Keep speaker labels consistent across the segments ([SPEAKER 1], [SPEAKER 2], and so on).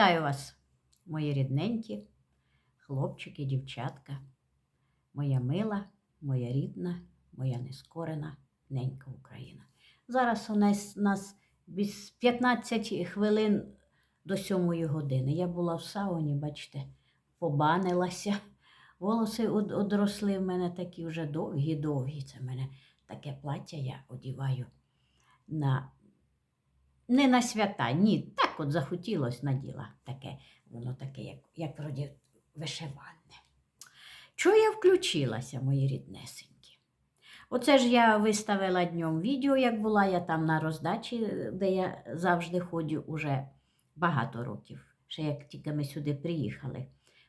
[SPEAKER 1] Вітаю вас, мої рідненькі, хлопчики, дівчатка, моя мила, моя рідна, моя нескорена ненька Україна. Зараз у нас, нас 15 хвилин до 7 години. Я була в сауні, бачите, побанилася. Волоси одросли в мене такі вже довгі-довгі. Це в мене таке плаття я одіваю на не на свята, ні. Так от захотілось наділа таке, воно таке, як, як вроді вишиванне. Чого я включилася, мої ріднесенькі? Оце ж я виставила днем відео, як була я там на роздачі, де я завжди ходжу уже багато років. Ще як тільки ми сюди приїхали,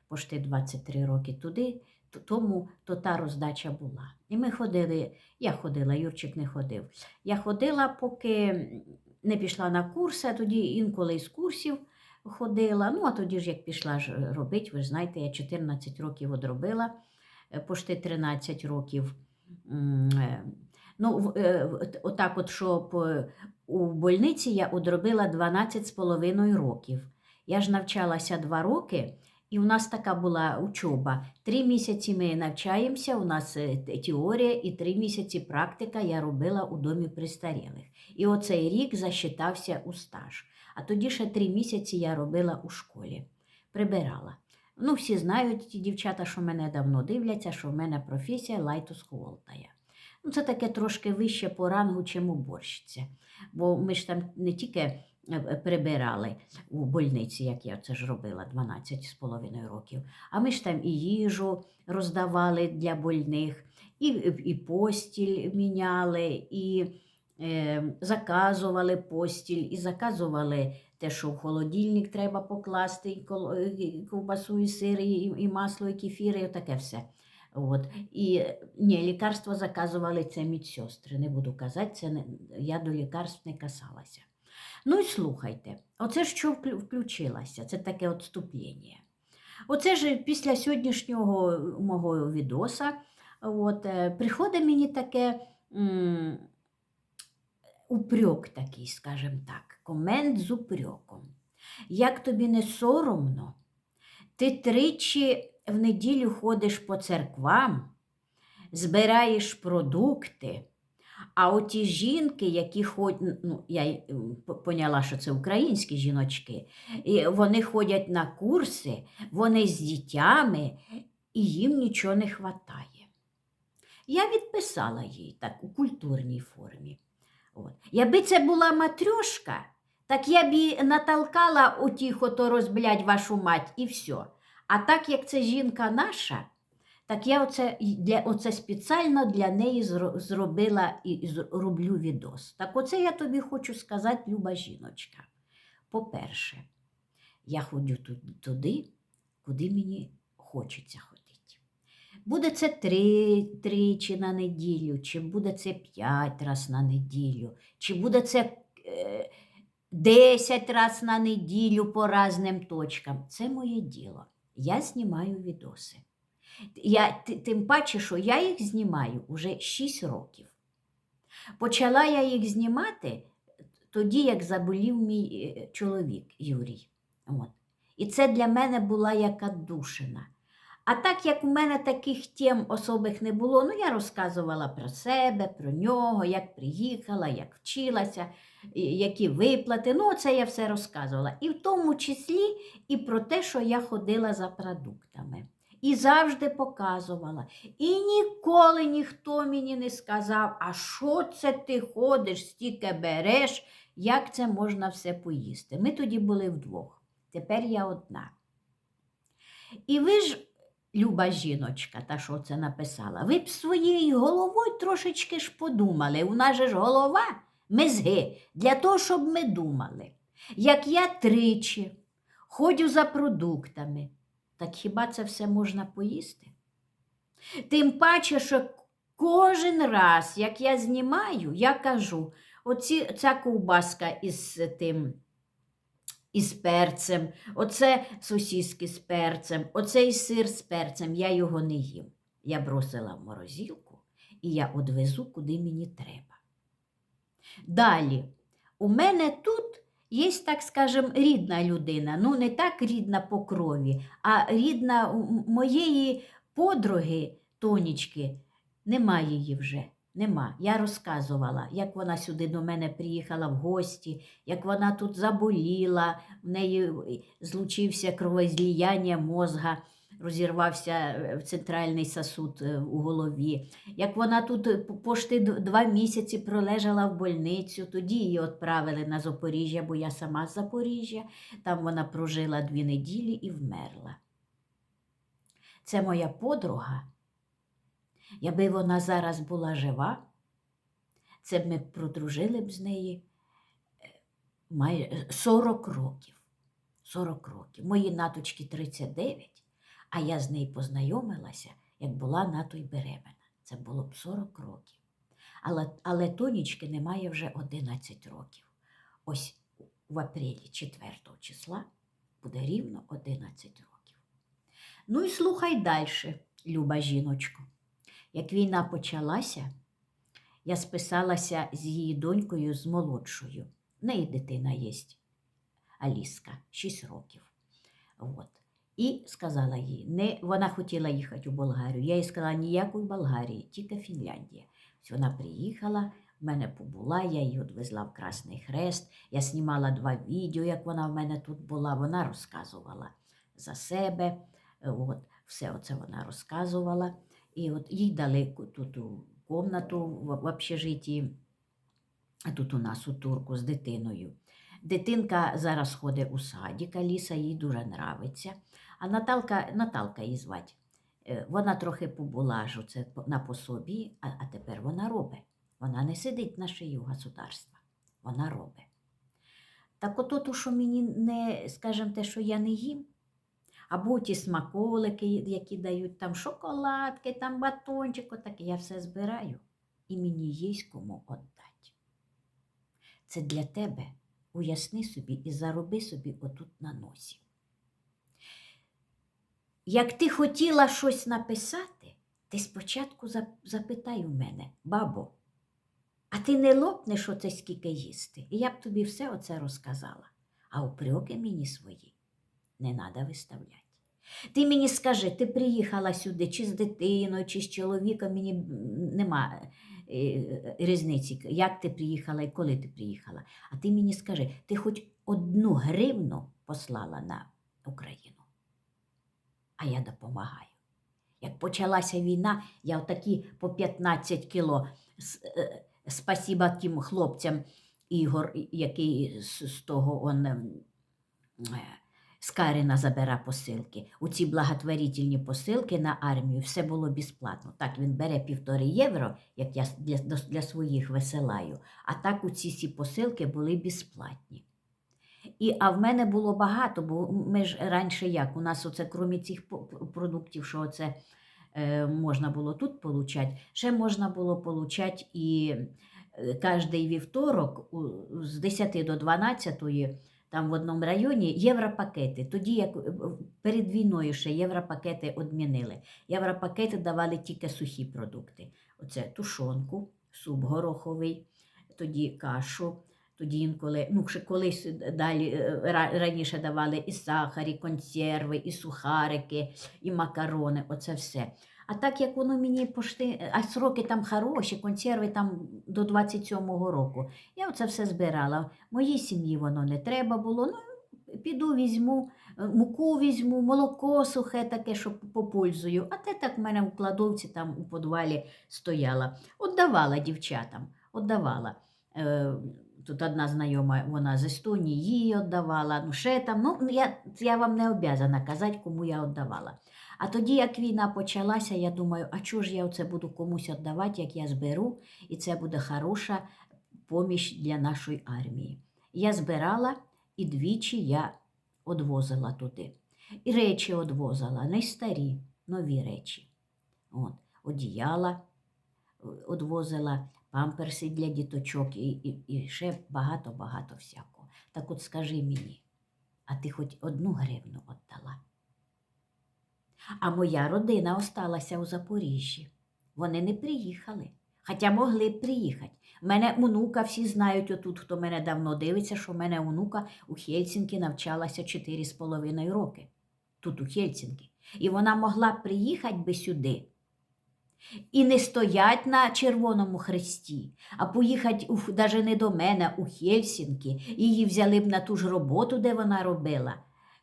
[SPEAKER 1] пошти 23 роки туди, то, тому то та роздача була. І ми ходили, я ходила, Юрчик не ходив. Я ходила, поки не пішла на курси, а тоді інколи з курсів ходила. Ну, а тоді ж як пішла ж робити, ви ж знаєте, я 14 років одробила, е, пошти 13 років. е, Ну, е, отак, от, щоб е, у больниці я одробила 12 з половиною років. Я ж навчалася 2 роки, і у нас така була учоба. Три місяці ми навчаємося, у нас е, теорія, і три місяці практика я робила у домі престарілих. І оцей рік засчитався у стаж. А тоді ще три місяці я робила у школі, прибирала. Ну, всі знають ті дівчата, що мене давно дивляться, що в мене професія лайтус-хволтая. Ну, це таке трошки вище по рангу, чим уборщиця. Бо ми ж там не тільки прибирали у больниці, як я це ж робила 12 з половиною років, а ми ж там і їжу роздавали для больних, і, і постіль міняли, і е, заказували постіль, і заказували те, що в холодильник треба покласти, і ковбасу, і сир, і, і масло, і кефір, і таке все. От. І ні, лікарства заказували це медсестри. Не буду казати, це не, я до лікарств не касалася. Ну і слухайте, оце ж що вклю- включилася, це таке отступлення. Оце ж після сьогоднішнього мого відоса от, е, приходить мені таке м, упрек такий, скажімо так, комент з упреком. Як тобі не соромно, ти тричі в неділю ходиш по церквам, збираєш продукти, а оті жінки, які ходять, ну, я поняла, що це українські жіночки, і вони ходять на курси, вони з дітями, і їм нічого не вистачає. Я відписала їй так у культурній формі. От. Якби це була матрьошка, так я б її наталкала отіх ото розблять вашу мать і все. А так як це жінка наша, так я оце, для, оце спеціально для неї зробила і, роблю відос. Так оце я тобі хочу сказати, люба жіночка. По-перше, я ходжу туди, куди мені хочеться ходити. Буде це три, тричі на неділю, чи буде це п'ять раз на неділю, чи буде це е, десять раз на неділю по разним точкам. Це моє діло. Я знімаю відоси. Я, тим паче, що я їх знімаю уже 6 років. Почала я їх знімати тоді, як заболів мій е, чоловік Юрій. От. І це для мене була яка душина. А так як у мене таких тем особих не було, ну я розказувала про себе, про нього, як приїхала, як вчилася, які виплати. Ну, це я все розказувала. І в тому числі і про те, що я ходила за продуктами. І завжди показувала. І ніколи ніхто мені не сказав, а що це ти ходиш, стільки береш, як це можна все поїсти. Ми тоді були вдвох. Тепер я одна. І ви ж, люба жіночка, та що це написала, ви б своєю головою трошечки ж подумали. У нас же ж голова мозги, для того, щоб ми думали. Як я тричі ходжу за продуктами, так хіба це все можна поїсти? Тим паче, що кожен раз, як я знімаю, я кажу, оці, ця ковбаска із тим, із перцем, оце сосіски з перцем, оцей сир з перцем, я його не їм. Я бросила в морозилку і я одвезу, куди мені треба. Далі, у мене тут Є, так скажем, рідна людина. Ну, не так рідна по крові, а рідна моєї подруги Тонічки. Немає її вже. Нема. Я розказувала, як вона сюди до мене приїхала в гості, як вона тут заболіла, в неї е, злучився кровозліяння мозга, розірвався е, центральний сосуд е, у голові. Як вона тут пошти два місяці пролежала в больницю, тоді її відправили на Запоріжжя, бо я сама з Запоріжжя. Там вона прожила дві неділі і вмерла. Це моя подруга. Якби вона зараз була жива, це б ми продружили б з неї е, майже 40 років. 40 років. Мої наточки 39, а я з нею познайомилася, як була нато й беременна. Це було б 40 років. Але, але Тонічки немає вже 11 років. Ось в апрелі 4 числа буде рівно 11 років. Ну і слухай далі, люба жіночко. Як війна почалася, я списалася з її донькою, з молодшою. В неї дитина є, Аліска, 6 років. От. І сказала їй, не, вона хотіла їхати у Болгарію. Я їй сказала, ніякої Болгарії, тільки Фінляндія. Вона приїхала, в мене побула, я її відвезла в Красний Хрест. Я знімала два відео, як вона в мене тут була. Вона розказувала за себе. От, все оце вона розказувала. І от їй дали тут у комнату в, общежитті, тут у нас у турку з дитиною. Дитинка зараз ходить у садик, Аліса їй дуже нравиться. А Наталка, Наталка її звать. Е, Вона трохи побула ж на пособі, а, а тепер вона робить. Вона не сидить на шиї у государства. Вона робить. Так ото, то, що мені не, скажімо, те, що я не їм, або ті смаколики, які дають там шоколадки, там батончик, отаке, я все збираю і мені є кому віддати. Це для тебе уясни собі і зароби собі отут на носі. Як ти хотіла щось написати, ти спочатку запитай у мене, бабо, а ти не лопнеш оце скільки їсти? І я б тобі все оце розказала. А упреки мені свої не треба виставляти. Ти мені скажи, ти приїхала сюди чи з дитиною, чи з чоловіком, мені нема е, різниці, як ти приїхала і коли ти приїхала. А ти мені скажи, ти хоч одну гривну послала на Україну, а я допомагаю. Як почалася війна, я отакі по 15 кіло. Е, Спасіба тим хлопцям Ігор, який з, з того он, ем, е, з Каріна забира посилки. У ці благотворительні посилки на армію все було безплатно. Так він бере півтори євро, як я для, для своїх висилаю, а так у ці всі посилки були безплатні. І, а в мене було багато, бо ми ж раніше як, у нас оце, крім цих продуктів, що оце е, можна було тут получати, ще можна було получати і е, кожний вівторок з 10 до 12 там в одному районі європакети. Тоді, як е, перед війною ще європакети відмінили. Європакети давали тільки сухі продукти. Оце тушонку, суп гороховий, тоді кашу. Тоді інколи, ну, ще колись далі е, раніше давали і сахар, і консерви, і сухарики, і макарони, оце все. А так як воно мені пошти, а сроки там хороші, консерви там до 27-го року. Я оце все збирала. Моїй сім'ї воно не треба було. Ну, піду візьму, е, муку візьму, молоко сухе таке, що попользую. А те так в мене в кладовці там у подвалі стояла. Отдавала дівчатам, отдавала. Е, Тут одна знайома, вона з Естонії, їй віддавала, ну ще там. Ну, я, я вам не обязана казати, кому я віддавала. А тоді, як війна почалася, я думаю, а чого ж я оце буду комусь віддавати, як я зберу, і це буде хороша поміч для нашої армії. Я збирала і двічі я одвозила туди. І речі одвозила, не старі, нові речі. От, одіяла е, одвозила, памперси для діточок і, і, і ще багато-багато всякого. Так от скажи мені, а ти хоч одну гривну віддала? А моя родина осталася у Запоріжжі. Вони не приїхали. Хоча могли б приїхати. Мене онука, всі знають отут, хто мене давно дивиться, що мене онука у Хельсінкі навчалася 4,5 роки. Тут у Хельсінкі. І вона могла б приїхати би сюди. І не стоять на Червоному Хресті, а поїхати навіть не до мене, у Хельсінкі. Її взяли б на ту ж роботу, де вона робила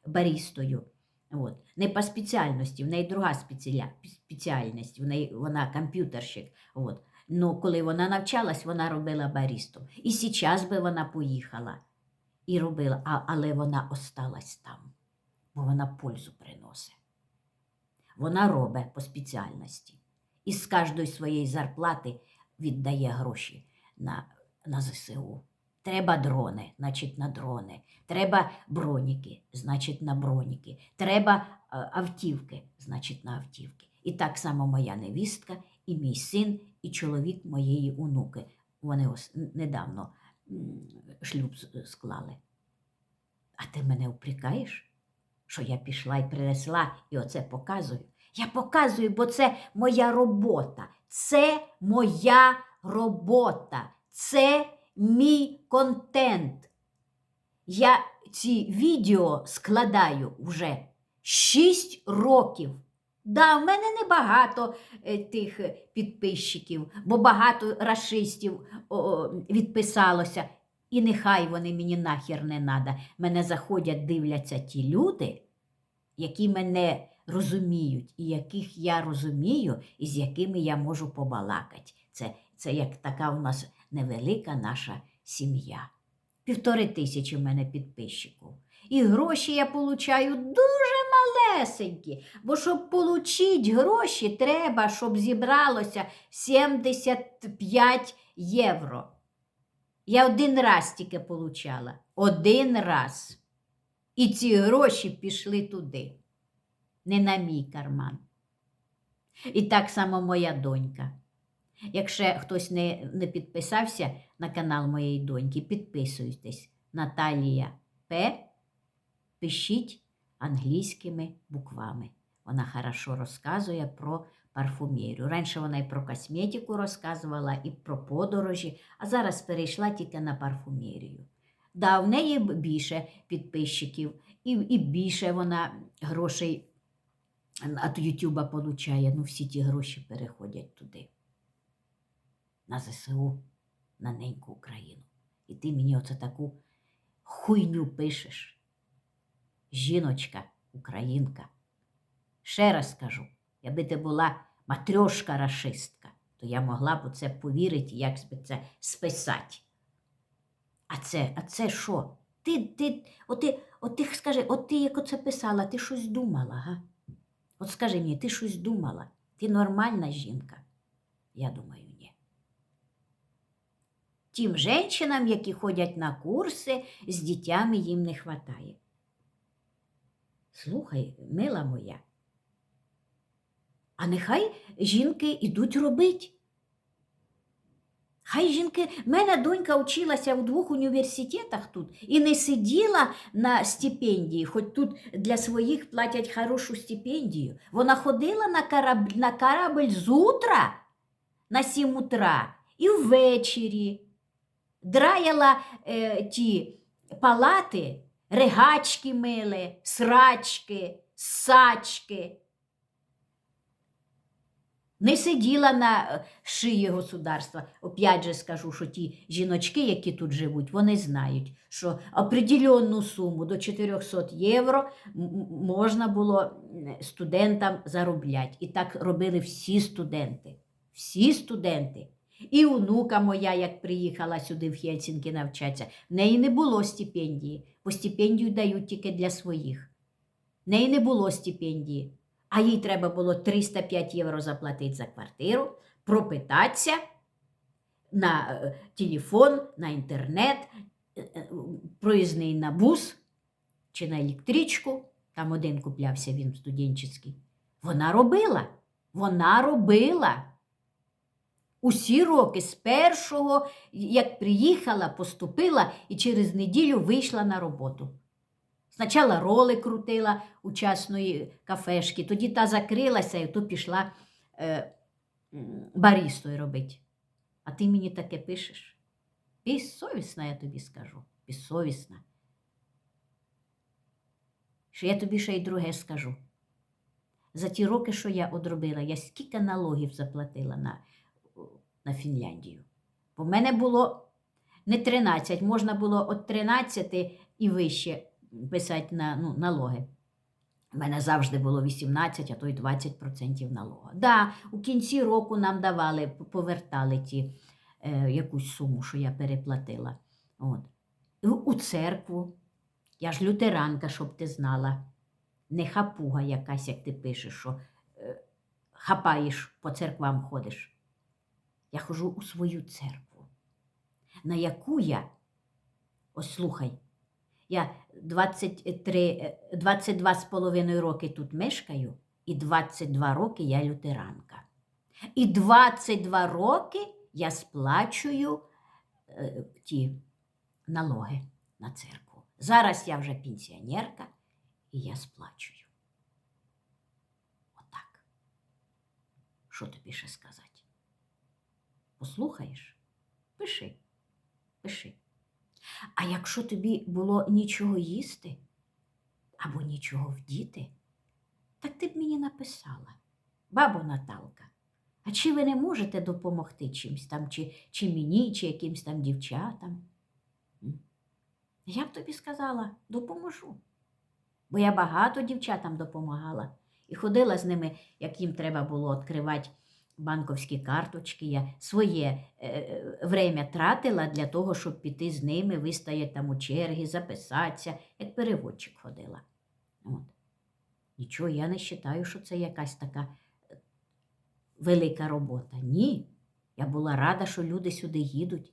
[SPEAKER 1] барістою. От. Не по спеціальності, в неї друга спеціаля... спеціальність, в неї вона комп'ютерщик. От. Ну, коли вона навчалась, вона робила барістом. І зараз би вона поїхала і робила, а, але вона осталась там, бо вона пользу приносить. Вона робить по спеціальності. І з кожної своєї зарплати віддає гроші на, на ЗСУ. Треба дрони, значить на дрони. Треба броніки, значить на броніки. Треба е, автівки, значить на автівки. І так само моя невістка, і мій син, і чоловік моєї онуки. Вони ось недавно шлюб склали. А ти мене упрекаєш, що я пішла і принесла, і оце показую. Я показую, бо це моя робота. Це моя робота. Це мій контент. Я ці відео складаю вже 6 років. Да, в мене небагато е, тих е, підписчиків, бо багато расистів відписалося. І нехай вони мені нахер не надо. Мене заходять, дивляться ті люди, які мене розуміють, і яких я розумію, і з якими я можу побалакати. Це, це як така у нас невелика наша сім'я. Півтори тисячі в мене підписчиків. І гроші я получаю дуже малесенькі, бо щоб получити гроші, треба, щоб зібралося 75 євро. Я один раз тільки получала. Один раз. І ці гроші пішли туди, не на мій карман. І так само моя донька. Якщо хтось не, не підписався на канал моєї доньки, підписуйтесь. Наталія П. Пишіть англійськими буквами. Вона хорошо розказує про парфумерію. Раніше вона і про косметику розказувала, і про подорожі, а зараз перейшла тільки на парфумерію. Да, в неї більше підписчиків, і, і більше вона грошей від Ютуба получає. Ну, всі ті гроші переходять туди. На ЗСУ, на неньку Україну. І ти мені оце таку хуйню пишеш. Жіночка, українка. Ще раз скажу, якби ти була матрьошка рашистка, то я могла б у це повірити, як би це списати. А це, а це що? Ти, ти, от ти, от ти скажи, от ти як оце писала, ти щось думала, га? От скажи мені, ти щось думала? Ти нормальна жінка? Я думаю, ні. Тим жінкам, які ходять на курси, з дітями їм не вистачає. Слухай, мила моя, а нехай жінки йдуть робити. Хай жінки, мене донька вчилася в двох університетах тут і не сиділа на стипендії, хоч тут для своїх платять хорошу стипендію. Вона ходила на корабль, на корабль з утра на 7 утра і ввечері драяла е, ті палати, регачки мили, срачки, сачки. Не сиділа на е, шиї государства. Опять же скажу, що ті жіночки, які тут живуть, вони знають, що определенну суму до 400 євро можна було студентам заробляти. І так робили всі студенти. Всі студенти. І онука моя, як приїхала сюди в Хельсінки навчатися, в неї не було стипендії, бо стипендію дають тільки для своїх. В неї не було стипендії, а їй треба було 305 євро заплатити за квартиру, пропитатися на е, телефон, на інтернет, е, е, проїзний на бус чи на електричку. Там один куплявся він студентський. Вона робила. Вона робила. Усі роки з першого, як приїхала, поступила і через неділю вийшла на роботу. Спочатку роли крутила у частної кафешки, тоді та закрилася і то пішла е, барістою робити. А ти мені таке пишеш? Безсовісна, я тобі скажу. Безсовісна. Що я тобі ще й друге скажу. За ті роки, що я одробила, я скільки налогів заплатила на, на Фінляндію. Бо в мене було не 13, можна було від 13 і вище писати на, ну, налоги. У мене завжди було 18, а то й 20% налога. Да, у кінці року нам давали, повертали ті е, якусь суму, що я переплатила. От. У церкву. Я ж лютеранка, щоб ти знала. Не хапуга якась, як ти пишеш, що е, хапаєш, по церквам ходиш. Я хожу у свою церкву, на яку я, ось слухай, я 23, е, 22 з половиною роки тут мешкаю, і 22 роки я лютеранка. І 22 роки я сплачую е, ті налоги на церкву. Зараз я вже пенсіонерка, і я сплачую. Отак. Що тобі ще сказати? Послухаєш? Пиши, пиши. А якщо тобі було нічого їсти або нічого вдіти, так ти б мені написала, бабо Наталка, а чи ви не можете допомогти чимсь там, чи, чи мені, чи якимсь там дівчатам? Я б тобі сказала, допоможу. Бо я багато дівчатам допомагала і ходила з ними, як їм треба було відкривати банковські карточки. Я своє е, время тратила для того, щоб піти з ними, вистояти там у черги, записатися, як переводчик ходила. От. Нічого, я не вважаю, що це якась така е, велика робота. Ні. Я була рада, що люди сюди їдуть.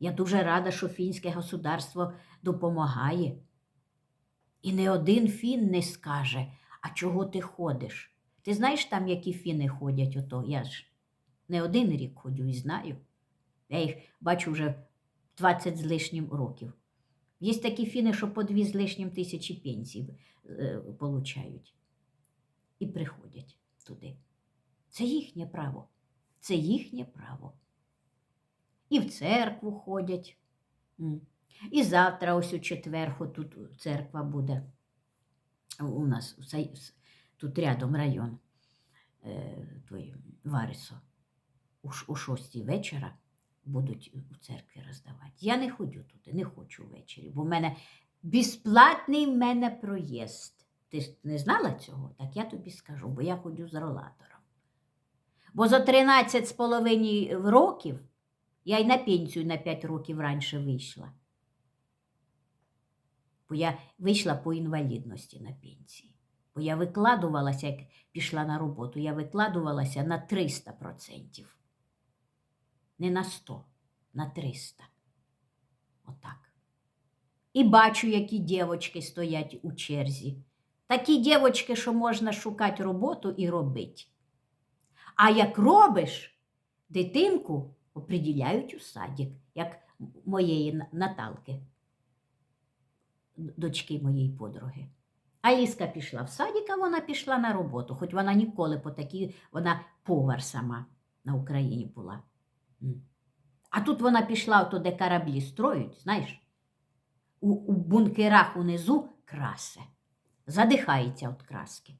[SPEAKER 1] Я дуже рада, що фінське государство допомагає. І не один фін не скаже, а чого ти ходиш? Ти знаєш там, які фіни ходять ото? Я ж не один рік ходю і знаю. Я їх бачу вже 20 з лишнім років. Є такі фіни, що по дві з лишнім тисячі пенсій е, получають. І приходять туди. Це їхнє право. Це їхнє право. І в церкву ходять. І завтра, ось у четвер, тут церква буде. У нас тут рядом район е, той Варисо. Ш- шостій вечора будуть у церкві роздавати. Я не ходжу туди, не хочу ввечері, бо в мене безплатний в мене проїзд. Ти не знала цього? Так я тобі скажу, бо я ходжу з ролатором. Бо за 13 з половиною років я й на пенсію на 5 років раніше вийшла. Бо я вийшла по інвалідності на пенсії. Бо я викладувалася, як пішла на роботу, я викладувалася на 300%. Не на 100, на 300. Отак. І бачу, які дівочки стоять у черзі. Такі дівочки, що можна шукати роботу і робити. А як робиш, дитинку оприділяють у садик, як моєї Наталки, дочки моєї подруги. Аліска пішла в садик, а вона пішла на роботу, хоч вона ніколи по такій, вона повар сама на Україні була. А тут вона пішла, ото, де кораблі строють, знаєш, у, у бункерах унизу красе, задихається від краски.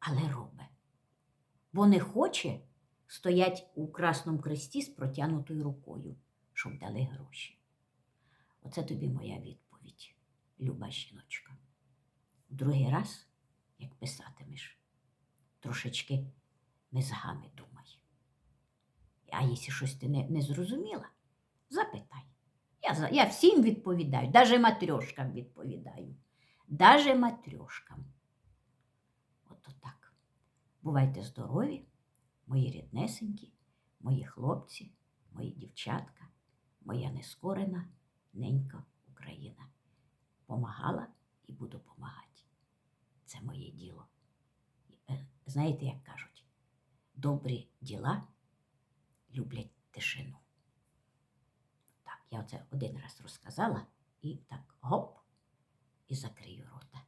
[SPEAKER 1] Але робить. Бо не хоче стоять у Красному кресті з протягнутою рукою, щоб дали гроші. Оце тобі моя відповідь, люба жіночка. Другий раз, як писатимеш, трошечки мозгами думай. А якщо щось ти не, не зрозуміла, запитай. Я, я всім відповідаю, навіть матрьошкам відповідаю. Даже матрьошкам. Ото так. Бувайте здорові, мої ріднесенькі, мої хлопці, мої дівчатка, моя нескорена ненька Україна. Помагала і буду помагати. Це моє діло. Е, Знаєте, як кажуть, добрі діла люблять тишину. Так, я оце один раз розказала і так гоп, і закрию рота.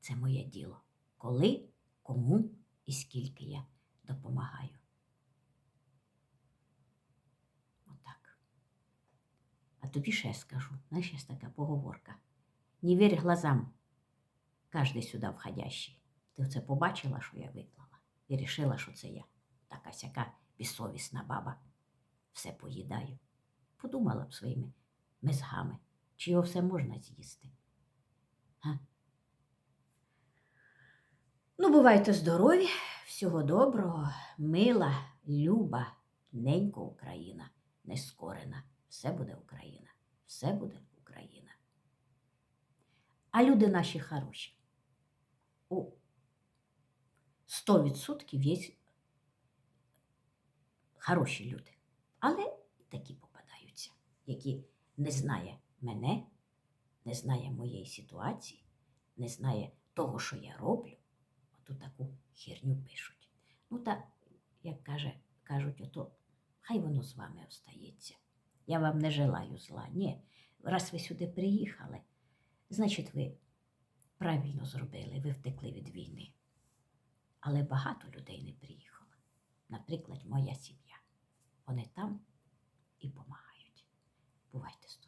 [SPEAKER 1] Це моє діло. Коли, кому і скільки я допомагаю. Отак. А тобі ще скажу, знаєш, є така поговорка. Не вірь глазам, кожний сюди входящий. Ти це побачила, що я виклала, і рішила, що це я. Така сяка безсовісна баба. Все поїдаю. Подумала б своїми мозгами, чи його все можна з'їсти. Га? Ну, бувайте здорові, всього доброго, мила, люба, ненько Україна, нескорена. Все буде Україна, все буде Україна. А люди наші хороші. У 100% є хороші люди. Але і такі попадаються, які не знає мене, не знає моєї ситуації, не знає того, що я роблю. Оту таку херню пишуть. Ну та, як каже, кажуть, ото хай воно з вами остається. Я вам не желаю зла. Ні, раз ви сюди приїхали, значить, ви правильно зробили, ви втекли від війни. Але багато людей не приїхало. Наприклад, моя сім'я. Вони там і допомагають. Бувайте здорові!